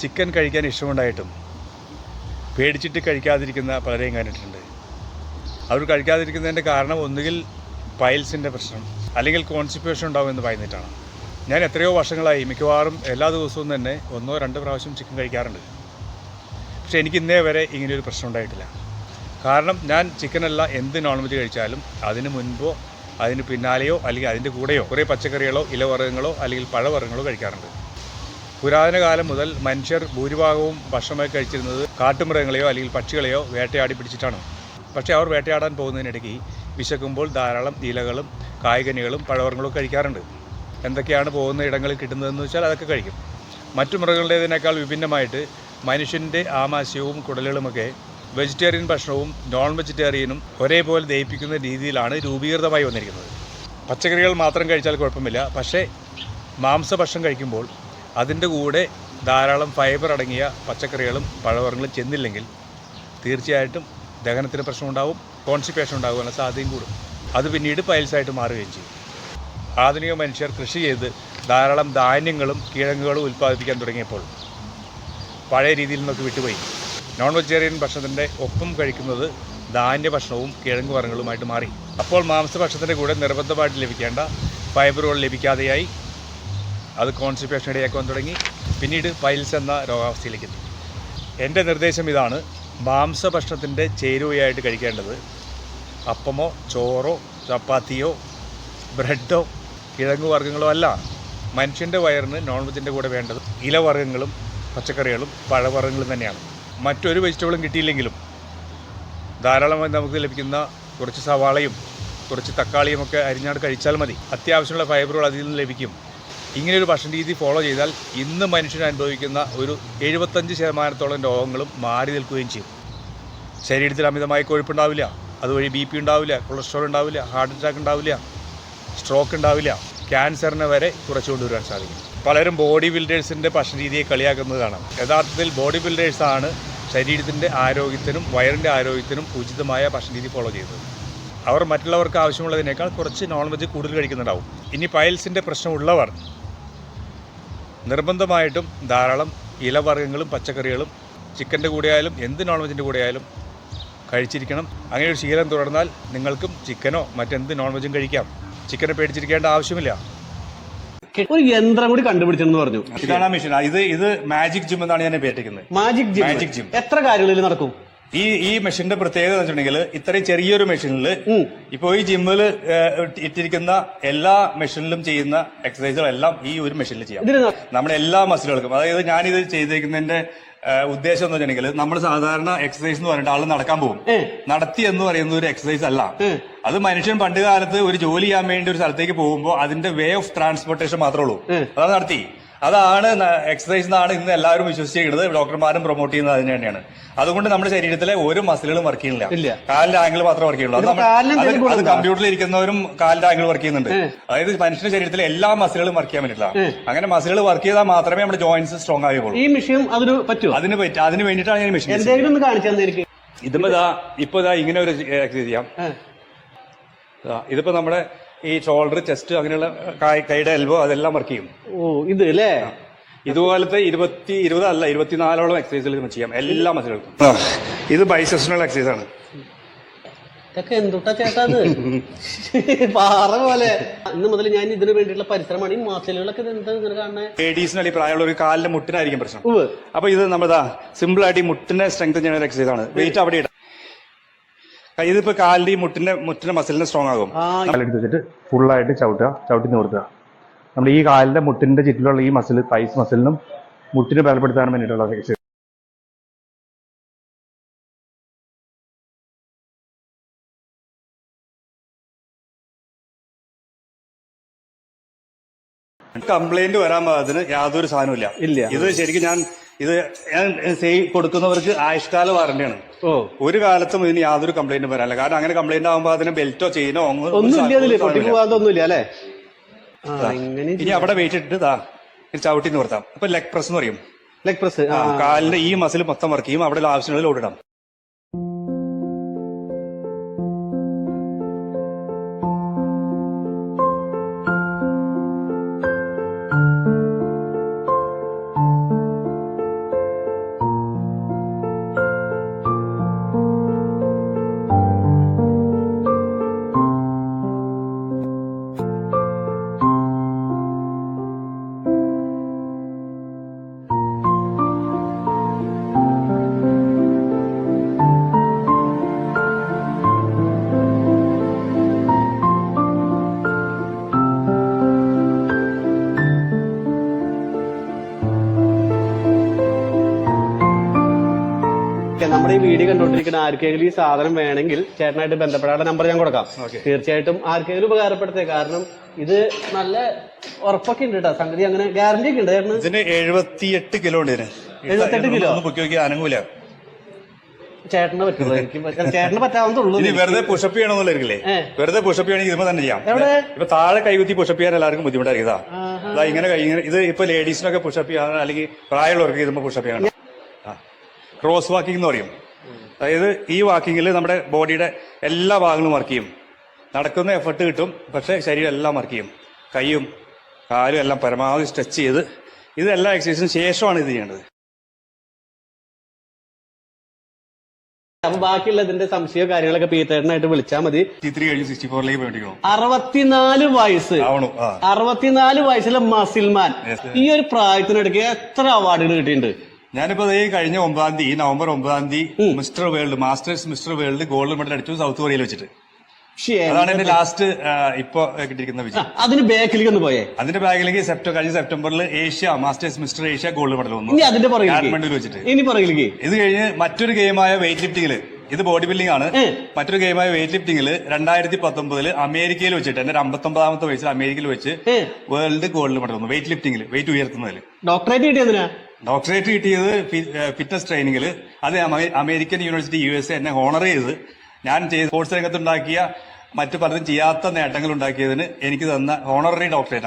Chicken കഴിക്കാൻ ഇഷ്ടമുണ്ടായിട്ടും പേടിച്ചിട്ട് കഴിക്കാതിരിക്കുന്ന പലരെയും കണ്ടിട്ടുണ്ട്. അവർ കഴിക്കാതിരിക്കുന്നതിന്റെ കാരണം ഒന്നുകിൽ പൈൽസിന്റെ പ്രശ്നം അല്ലെങ്കിൽ കോൺസ്റ്റിപ്പേഷൻ ഉണ്ടാവുമെന്ന് പറയുന്നിട്ടാണ്. ഞാൻ എത്രയോ വർഷങ്ങളായി മിക്കവാറും എല്ലാ ദിവസവും തന്നെ ഒന്നോ രണ്ടോ പ്രാവശ്യം ചിക്കൻ കഴിക്കാറുണ്ട്. പക്ഷേ എനിക്ക് ഇന്നേ വരെ ഇങ്ങനെയൊരു പ്രശ്നം ഉണ്ടായിട്ടില്ല. കാരണം ഞാൻ ചിക്കനല്ല എന്ത് നോൺ വെജ് കഴിച്ചാലും അതിന് മുൻപോ അതിന് പിന്നാലെയോ അല്ലെങ്കിൽ അതിന്റെ കൂടെയോ കുറേ പച്ചക്കറികളോ ഇലവർഗങ്ങളോ അല്ലെങ്കിൽ പഴവർഗങ്ങളോ കഴിക്കാറുണ്ട്. പുരാതന കാലം മുതൽ മനുഷ്യർ ഭൂരിഭാഗവും ഭക്ഷണമായി കഴിച്ചിരുന്നത് കാട്ടുമൃഗങ്ങളെയോ അല്ലെങ്കിൽ പക്ഷികളെയോ വേട്ടയാടി പിടിച്ചിട്ടാണ്. പക്ഷേ അവർ വേട്ടയാടാൻ പോകുന്നതിനിടയ്ക്ക് വിശക്കുമ്പോൾ ധാരാളം ഇലകളും കായ്കനികളും പഴവർഗങ്ങളും കഴിക്കാറുണ്ട്. എന്തൊക്കെയാണ് പോകുന്ന ഇടങ്ങളിൽ കിട്ടുന്നതെന്ന് വെച്ചാൽ അതൊക്കെ കഴിക്കും. മറ്റു മൃഗങ്ങളുടേതിനേക്കാൾ വിഭിന്നമായിട്ട് മനുഷ്യന്റെ ആമാശയവും കുടലുകളുമൊക്കെ വെജിറ്റേറിയൻ ഭക്ഷണവും നോൺ വെജിറ്റേറിയനും ഒരേപോലെ ദഹിപ്പിക്കുന്ന രീതിയിലാണ് രൂപീകൃതമായി വന്നിരിക്കുന്നത്. പച്ചക്കറികൾ മാത്രം കഴിച്ചാൽ കുഴപ്പമില്ല. പക്ഷേ മാംസഭക്ഷണം കഴിക്കുമ്പോൾ അതിന്റെ കൂടെ ധാരാളം ഫൈബർ അടങ്ങിയ പച്ചക്കറികളും പഴവർഗങ്ങളും ചെന്നില്ലെങ്കിൽ തീർച്ചയായിട്ടും ദഹനത്തിന് പ്രശ്നമുണ്ടാവും കോൺസ്റ്റിപ്പേഷൻ ഉണ്ടാകാനുള്ള സാധ്യതയും കൂടും. അത് പിന്നീട് പൈൽസായിട്ട് മാറുകയും ചെയ്യും. ആധുനിക മനുഷ്യർ കൃഷി ചെയ്ത് ധാരാളം ധാന്യങ്ങളും കിഴങ്ങുകളും ഉൽപ്പാദിപ്പിക്കാൻ തുടങ്ങിയപ്പോൾ പഴയ രീതിയിൽ നിന്നൊക്കെ വിട്ടുപോയി. നോൺ വെജിറ്റേറിയൻ ഭക്ഷണത്തിന്റെ ഒപ്പം കഴിക്കുന്നത് ധാന്യ ഭക്ഷണവും കിഴങ്ങ് വർഗങ്ങളുമായിട്ട് മാറി. അപ്പോൾ മാംസഭക്ഷണത്തിന്റെ കൂടെ നിർബന്ധമായിട്ട് ലഭിക്കേണ്ട ഫൈബറുകൾ ലഭിക്കാതെയായി അത് കോൺസ്റ്റിപ്പേഷൻ ഇടയാക്കാൻ തുടങ്ങി. പിന്നീട് പൈൽസ് എന്ന രോഗാവസ്ഥയിലേക്ക് എത്തി. എന്റെ നിർദ്ദേശം ഇതാണ് മാംസഭക്ഷണത്തിന്റെ ചേരുവയായിട്ട് കഴിക്കേണ്ടത് അപ്പമോ ചോറോ ചപ്പാത്തിയോ ബ്രെഡോ കിഴങ്ങ് വർഗങ്ങളോ അല്ല. മനുഷ്യന്റെ വയറിന് നോൺ വെജിന്റെ കൂടെ വേണ്ടത് ഇലവർഗങ്ങളും പച്ചക്കറികളും പഴവർഗങ്ങളും തന്നെയാണ്. മറ്റൊരു വെജിറ്റബിളും കിട്ടിയില്ലെങ്കിലും ധാരാളമായി നമുക്ക് ലഭിക്കുന്ന കുറച്ച് സവാളയും കുറച്ച് തക്കാളിയും ഒക്കെ അരിഞ്ഞാട് കഴിച്ചാൽ മതി. അത്യാവശ്യമുള്ള ഫൈബറുകൾ അതിൽ നിന്ന് ലഭിക്കും. ഇങ്ങനെയൊരു ഭക്ഷണ രീതി ഫോളോ ചെയ്താൽ ഇന്ന് മനുഷ്യൻ അനുഭവിക്കുന്ന ഒരു എഴുപത്തഞ്ച് ശതമാനത്തോളം രോഗങ്ങളും മാറി നിൽക്കുകയും ചെയ്യും. ശരീരത്തിൽ അമിതമായ കൊഴുപ്പുണ്ടാവില്ല അതുവഴി ബി പി ഉണ്ടാവില്ല കൊളസ്ട്രോൾ ഉണ്ടാവില്ല ഹാർട്ട് അറ്റാക്ക് ഉണ്ടാവില്ല സ്ട്രോക്ക് ഉണ്ടാവില്ല ക്യാൻസറിനെ വരെ കുറച്ചു കൊണ്ടുവരാൻ സാധിക്കും. പലരും ബോഡി ബിൽഡേഴ്സിന്റെ ഭക്ഷണ രീതിയെ കളിയാക്കുന്നത് കാണാം. യഥാർത്ഥത്തിൽ ബോഡി ബിൽഡേഴ്സാണ് ശരീരത്തിന്റെ ആരോഗ്യത്തിനും വയറിന്റെ ആരോഗ്യത്തിനും ഉചിതമായ ഭക്ഷണ രീതി ഫോളോ ചെയ്തത് അവർ മറ്റുള്ളവർക്ക് ആവശ്യമുള്ളതിനേക്കാൾ കുറച്ച് നോൺ വെജ് കൂടുതൽ കഴിക്കുന്നുണ്ടാവും. ഇനി പയൽസിന്റെ പ്രശ്നമുള്ളവർ നിർബന്ധമായിട്ടും ധാരാളം ഇലവർഗങ്ങളും പച്ചക്കറികളും ചിക്കന്റെ കൂടെയായാലും എന്ത് നോൺ വെജിന്റെ കൂടെയായാലും കഴിച്ചിരിക്കണം. അങ്ങനെ ഒരു ശീലം തുടർന്നാൽ നിങ്ങൾക്കും ചിക്കനോ മറ്റെന്ത് നോൺ വെജും കഴിക്കാം. ചിക്കനെ പേടിച്ചിരിക്കേണ്ട ആവശ്യമില്ല. ഒരു യന്ത്രം കൂടി കണ്ടുപിടിച്ചെന്ന് പറഞ്ഞു. ഇതാണ് ആ മെഷീൻ ഇത് ഇത് മാജിക് ജിം എന്നാണ് ഞാൻ പേറ്റിക്കുന്നത് മാജിക് ജിം മാജിക് ജിം എത്ര കാര്യങ്ങളിൽ നടക്കും? ഈ ഈ മെഷീന്റെ പ്രത്യേകത എന്ന് വെച്ചിട്ടുണ്ടെങ്കിൽ ഇത്രയും ചെറിയൊരു മെഷീനിൽ ഇപ്പോ ഇപ്പോൾ ഈ ജിമ്മിൽ ഇട്ടിരിക്കുന്ന എല്ലാ മെഷീനിലും ചെയ്യുന്ന എക്സസൈസുകളെല്ലാം ഈ ഒരു മെഷീനിൽ ചെയ്യാം. നമ്മുടെ എല്ലാ മസിലുകൾക്കും. അതായത് ഞാനിത് ചെയ്തിരിക്കുന്നതിന്റെ ഉദ്ദേശം എന്ന് വെച്ചിട്ടുണ്ടെങ്കിൽ നമ്മൾ സാധാരണ എക്സസൈസ് എന്ന് പറഞ്ഞിട്ട് ആൾ നടക്കാൻ പോകും. നടത്തി എന്ന് പറയുന്ന ഒരു എക്സസൈസ് അല്ല. അത് മനുഷ്യൻ പണ്ട് കാലത്ത് ഒരു ജോലി ചെയ്യാൻ വേണ്ടി ഒരു സ്ഥലത്തേക്ക് പോകുമ്പോൾ അതിന്റെ വേ ഓഫ് ട്രാൻസ്പോർട്ടേഷൻ മാത്രമേ ഉള്ളൂ. അതാണ് നടത്തി. അതാണ് എക്സസൈസ് എന്നാണ് ഇന്ന് എല്ലാവരും വിശ്വസിച്ചിരിക്കുന്നത്. ഡോക്ടർമാരും പ്രൊമോട്ട് ചെയ്യുന്നത് അതിന് തന്നെയാണ്. അതുകൊണ്ട് നമ്മുടെ ശരീരത്തിലെ ഒരു മസിലുകളും വർക്ക്. ചെയ്യുന്നില്ല. കാലിന്റെ ആംഗിൾ മാത്രമേ വർക്ക് ചെയ്യുള്ളൂ അത്? കമ്പ്യൂട്ടറിൽ ഇരിക്കുന്നവരും കാലിന്റെ ആംഗിൾ വർക്ക് ചെയ്യുന്നുണ്ട്. അതായത് മനുഷ്യന്റെ ശരീരത്തിലെ എല്ലാ മസിലുകളും വർക്ക് ചെയ്യാൻ പറ്റില്ല. അങ്ങനെ മസിലുകൾ വർക്ക് ചെയ്താൽ മാത്രമേ നമ്മുടെ ജോയിന്റ്സ് സ്ട്രോങ് ആവുകയുള്ളൂ ഈ മെഷീൻ അതിന് പറ്റും അതിന് പറ്റും അതിന് വേണ്ടിയിട്ടാണ് ഞാൻ മെഷീൻ എന്തെങ്കിലും കാണിച്ചു ഇതിപ്പോ ഇതാ ഇപ്പൊ ഇതാ ഇങ്ങനെ ഒരു എക്സസൈസ് ചെയ്യാം. ഇതിപ്പോ നമ്മുടെ ഈ ഷോൾഡർ ചെസ്റ്റ് അങ്ങനെയുള്ള കായ്- കൈയുടെ എൽബോ അതെല്ലാം വർക്ക് ചെയ്യും. ഓ ഇത് അല്ലേ? ഇതുപോലത്തെ ഇരുപത്തി ഇരുപത് അല്ല ഇരുപത്തിനാലോളം എക്സസൈസുകൾ നമുക്ക് ചെയ്യാം. എല്ലാ മസിലുകൾക്കും ഇത് ബൈസെഷണൽ എക്സസൈസ് ആണ്. ഇതൊക്കെ എന്തുട്ടാ ചേട്ടാ അത്? പാറ പോലെ. ഇന്ന് മുതൽ ഞാൻ ഇതിന് വേണ്ടിയിട്ടുള്ള പരിശ്രമമാണ്. ഈ മാസലുകളൊക്കെ എന്താ ഇങ്ങനെ പ്രായമുള്ള ഒരു കാലിന്റെ മുട്ടിനായിരിക്കും പ്രശ്നം. അപ്പൊ ഇത് നമ്മളതാ സിമ്പിൾ ആയിട്ട് ഈ മുട്ടിനെ സ്ട്രെങ്ത് ചെയ്യുന്ന എക്സസൈസ് ആണ്. വെയിറ്റ് അവിടെ ഇടാം. ഇതിപ്പോ കാലിന്റെ ഈ മുട്ടിന്റെ മുട്ടിന്റെ മസിലിന് സ്ട്രോങ് ആകും കാലെടുത്ത് വെച്ചിട്ട് ഫുള്ളായിട്ട് ചവിട്ടുക ചവിട്ടി നിർത്തുക നമ്മൾ ഈ കാലിന്റെ മുട്ടിന്റെ ചുറ്റിലുള്ള ഈ മസിൽ തൈസ് മസിലിനും മുട്ടിനെ ബലപ്പെടുത്താൻ വേണ്ടിയിട്ടുള്ള. കംപ്ലൈന്റ് വരാൻ പാകത്തിന് യാതൊരു സാധനവും ഇല്ല. ഇല്ല ഇത് ശരിക്കും ഞാൻ ഇത് ഞാൻ സെയിൽ കൊടുക്കുന്നവർക്ക് ആയുഷ്കാല വാറണ്ടിയാണ്. ഓ. ഒരു കാലത്തും ഇതിന് യാതൊരു കംപ്ലൈന്റും വരാനില്ല കാരണം അങ്ങനെ കംപ്ലൈന്റ് ആകുമ്പോൾ അതിന് ബെൽറ്റോ ചെയിനോ അല്ലേ? ആ ഇങ്ങനെ ഇനി അവിടെ വെയിറ്റ് ഇട്ടിട്ട് താ ചവിട്ടി നിർത്താം. അപ്പൊ ലെഗ് പ്രസ് എന്ന് പറയും. ലെഗ് പ്രസ് ആ, കാലിന്റെ ഈ മസിൽ മൊത്തം വർക്ക് ചെയ്യും. അവിടെ ആവശ്യമുള്ള ഓടിടാം നമ്മുടെ ഈ വീഡിയോ കണ്ടുകൊണ്ടിരിക്കുന്ന ആർക്കെങ്കിലും ഈ സാധനം വേണമെങ്കിൽ ചേട്ടനായിട്ട് ബന്ധപ്പെടാനുള്ള നമ്പർ ഞാൻ കൊടുക്കാം. തീർച്ചയായിട്ടും ആർക്കെങ്കിലും ഉപകാരപ്പെടുത്തേ. കാരണം ഇത് നല്ല ഉറപ്പൊക്കെ ഉണ്ട് കേട്ടോ സംഗതി അങ്ങനെ ഗ്യാരണ്ടി ഒക്കെ ഉണ്ട് ചേട്ടന്. ഇതിന് എഴുപത്തിയെട്ട് കിലോ ഉണ്ട് ഇതിന്. 78 കിലോ? പൊക്കി നോക്കി അനങ്ങൂല. ചേട്ടന് പറ്റുള്ളൂ. എനിക്ക് ചേട്ടന് പറ്റാവുന്നതുള്ളൂ ഇനി വെറുതെ പുഷപ്പ് ചെയ്യണമെന്നുള്ളേ. വെറുതെ പുഷപ്പ് ചെയ്യണമെങ്കിൽ ഇതുമ്പോ തന്നെ ചെയ്യാം? ഇപ്പൊ താഴെ കൈകുത്തി പുഷപ്പ് ചെയ്യാൻ എല്ലാവർക്കും ബുദ്ധിമുട്ടായിരിക്കും. ഇതാ. ഇങ്ങനെ ഇത് ഇപ്പൊ ലേഡീസിനൊക്കെ പുഷപ്പ് ചെയ്യാൻ അല്ലെങ്കിൽ പ്രായമുള്ളവർക്ക് ഇതുമ്പോ പുഷപ്പ് ചെയ്യണം ക്രോസ് വാക്കിംഗ് എന്ന് പറയും. അതായത് ഈ വാക്കിങ്ങിൽ നമ്മുടെ ബോഡിയുടെ എല്ലാ ഭാഗങ്ങളും വർക്ക് ചെയ്യും. നടക്കുന്ന എഫർട്ട് കിട്ടും പക്ഷേ ശരീരം എല്ലാം വർക്ക് ചെയ്യും. കൈയും കാലും എല്ലാം പരമാവധി സ്ട്രെച്ച് ചെയ്ത് ഇതെല്ലാ എക്സസൈസിന് ശേഷമാണ് ഇത് ചെയ്യേണ്ടത്. അപ്പൊ ബാക്കിയുള്ള ഇതിന്റെ സംശയ കാര്യങ്ങളൊക്കെ പീത്തേട്ടനായിട്ട് വിളിച്ചാൽ മതി. അറുപത്തിനാല് വയസ്സ്. അറുപത്തിനാല് വയസ്സിലെ മസിൽമാൻ ഈ ഒരു പ്രായത്തിനിടയ്ക്ക് എത്ര അവാർഡുകൾ കിട്ടിയിട്ടുണ്ട്? ഞാനിപ്പോ ഈ കഴിഞ്ഞ ഒമ്പതാം തീയതി നവംബർ ഒമ്പതാം തീയതി mister world masters mister world gold medal അടിച്ചു സൗത്ത് കൊറിയയിൽ വെച്ചിട്ട്. അതാണ് എന്റെ ലാസ്റ്റ് ഇപ്പൊ കിട്ടിയിരിക്കുന്ന വിജയം. അതിന് ബാക്കിലേക്ക് ഒന്ന് പോയേ. അതിന്റെ ബാക്കിലേക്ക് സെപ്റ്റംബർ കഴിഞ്ഞ സെപ്റ്റംബറിൽ Asia masters mister Asia gold medal വന്നു. അതിന്റെ പറയുന്നത് കാഠ്മണ്ഡുവിൽ വെച്ചിട്ട്. ഇനി പറയില്ലേ ഇത് കഴിഞ്ഞ് മറ്റൊരു ഗെയിമായ വെയിറ്റ് ലിഫ്റ്റിംഗിൽ ഇത് ബോഡി ബിൽഡിംഗ് ആണ് മറ്റൊരു ഗെയിമായ വെയിറ്റ് ലിഫ്റ്റിംഗിൽ രണ്ടായിരത്തി പത്തൊമ്പതിൽ അമേരിക്കയിൽ വെച്ചിട്ട് എന്റെ അമ്പത്തൊമ്പതാമത്തെ വയസ്സിൽ അമേരിക്കയിൽ വെച്ച് വേൾഡ് ഗോൾഡ് മെഡൽ വന്നു വെയിറ്റ് ലിഫ്റ്റിംഗിൽ വെയിറ്റ് ഉയർത്തുന്നതിൽ ഡോക്ടറേറ്റ് കിട്ടിയതിനാ ഡോക്ടറേറ്റ് കിട്ടിയത് ഫിറ്റ്നസ് ട്രെയിനിങ്ങിൽ. അത് അമേരിക്കൻ യൂണിവേഴ്സിറ്റി യു എസ് എന്നെ ഹോണർ ചെയ്ത് ഞാൻ ചെയ്ത സ്പോർട്സ് രംഗത്തുണ്ടാക്കിയ മറ്റു പലരും ചെയ്യാത്ത നേട്ടങ്ങൾ ഉണ്ടാക്കിയതിന് എനിക്ക് തന്ന ഹോണററി ഡോക്ടറേറ്റ് ആണ്.